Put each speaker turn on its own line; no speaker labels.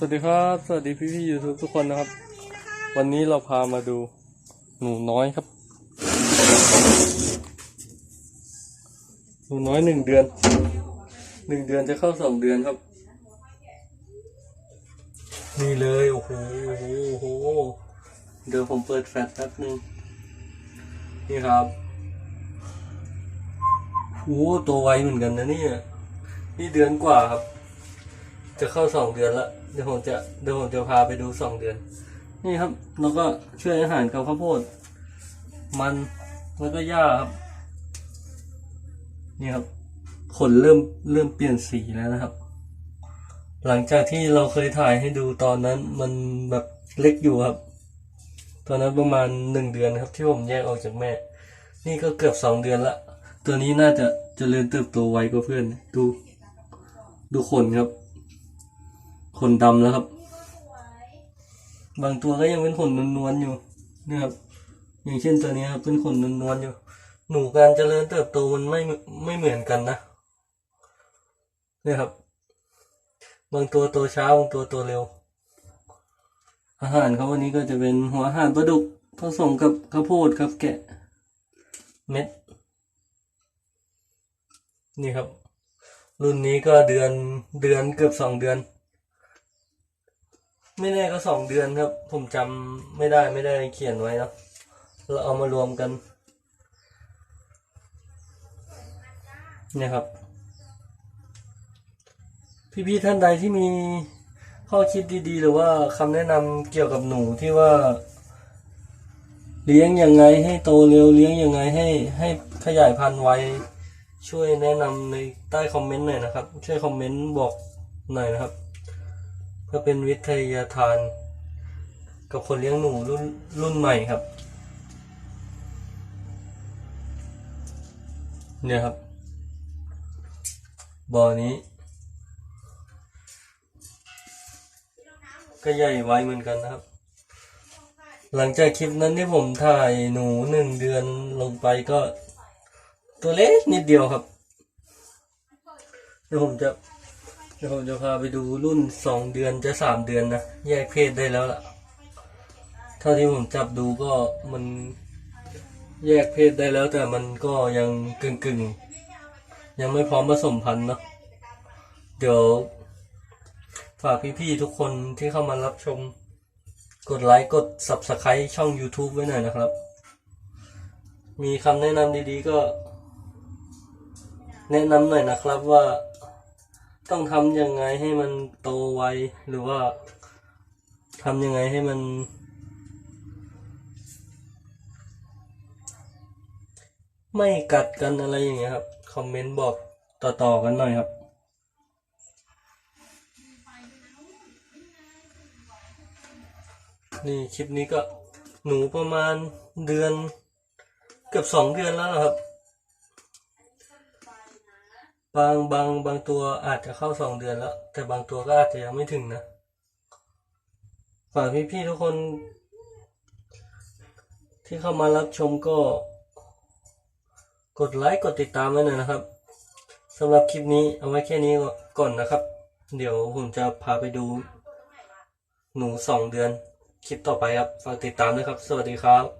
สวัสดีครับ สวัสดีพี่พี่ยูทูบทุกคนนะครับ วันนี้เราพามาดูหนูน้อยครับ หนูน้อยหนึ่งเดือน หนึ่งเดือนจะเข้าสองเดือนครับ นี่เลยโอ้โหโอ้โหโอ้โหเดี๋ยวผมเปิดแฟลชแป๊บนึง นี่ครับโอ้โหตัวไวเหมือนกันนะเนี่ย นี่เดือนกว่าครับ จะเข้าสองเดือนละเดี๋ยวผมจะเดี๋ยวผมจะพาไปดูสองเดือน นี่ครับแล้วก็ช่วยอาหารกับข้าวโพด มันแล้วก็หญ้าครับ นี่ครับขนเริ่มเริ่มเปลี่ยนสีแล้วนะครับ หลังจากที่เราเคยถ่ายให้ดูตอนนั้นมันแบบเล็กอยู่ครับ ตอนนั้นประมาณหนึ่งเดือนครับ ที่ผมแยกออกจากแม่ นี่ก็เกือบสองเดือนละ ตัวนี้น่าจะจะเจริญเติบโตไวกว่าเพื่อน ดู ดูขนครับ ขนดำแล้วครับ บางตัวก็ยังเป็นขนนวลๆอยู่นี่ครับ อย่างเช่นตัวนี้ครับเป็นขนนวลๆอยู่ หนูการเจริญเติบโตมันไม่ไม่เหมือนกันนะนี่ครับ บางตัวโตช้าบางตัวโตเร็ว อาหารเขาวันนี้ก็จะเป็นหัวอาหารปลาดุกผสมกับข้าวโพดครับแกะ เม็ด นี่ครับ รุ่นนี้ก็เดือนเดือนเกือบสองเดือน ไม่แน่ก็สองเดือนครับ ผมจำไม่ได้ไม่ได้เขียนไว้นะเราเอามารวมกัน เนี่ยครับ พี่ๆท่านใดที่มีข้อคิดดีๆ หรือว่าคำแนะนำเกี่ยวกับหนูที่ว่า เลี้ยงยังไงให้โตเร็วเลี้ยงยังไงให้ให้ขยายพันธุ์ไวช่วยแนะนำในใต้คอมเมนต์หน่อยนะครับ ช่วยคอมเมนต์บอกหน่อยนะครับ เพื่อเป็นวิทยาทาน กับคนเลี้ยงหนูรุ่นรุ่นใหม่ครับ เนี่ยครับบ่อนี้ ก็ใหญ่ไวเหมือนกันนะครับ หลังจากคลิปนั้นที่ผมถ่ายหนูหนึ่งเดือนลงไปก็ตัวเล็กนิดเดียวครับเดี๋ยวผมจะ เดี๋ยวผมจะพาไปดูรุ่นสองเดือนจะสามเดือนนะแยกเพศได้แล้วล่ะ เท่าที่ผมจับดูก็มันแยกเพศได้แล้ว แต่มันก็ยังกึ่งกึ่งๆยังไม่พร้อมผสมพันธุ์เนาะเดี๋ยวฝากพี่ๆทุกคนที่เข้ามารับชม กดไลค์กด Subscribe ช่อง YouTube ไว้หน่อยนะครับ มีคำแนะนำดีๆก็ แนะนำหน่อยนะครับว่า ต้องทำยังไงให้มันโตไวหรือว่าทำยังไงให้มัน ไม่กัดกันอะไรอย่างเงี้ยครับ คอมเมนต์บอกต่อๆกันหน่อยครับนี่คลิปนี้ก็หนูประมาณเดือน เกือบสองเดือนแล้วนะครับ บางบางบางตัวอาจจะเข้าสองเดือนแล้ว แต่บางตัวก็อาจจะยังไม่ถึงนะฝากพี่ๆทุกคน ที่เข้ามารับชมก็ กดไลค์กดติดตามไว้หน่อยนะครับสำหรับคลิปนี้เอาไว้แค่นี้ก่อนนะครับ เดี๋ยวผมจะพาไปดู หนูสองเดือน คลิปต่อไปครับ ฝากติดตามด้วยครับ สวัสดีครับ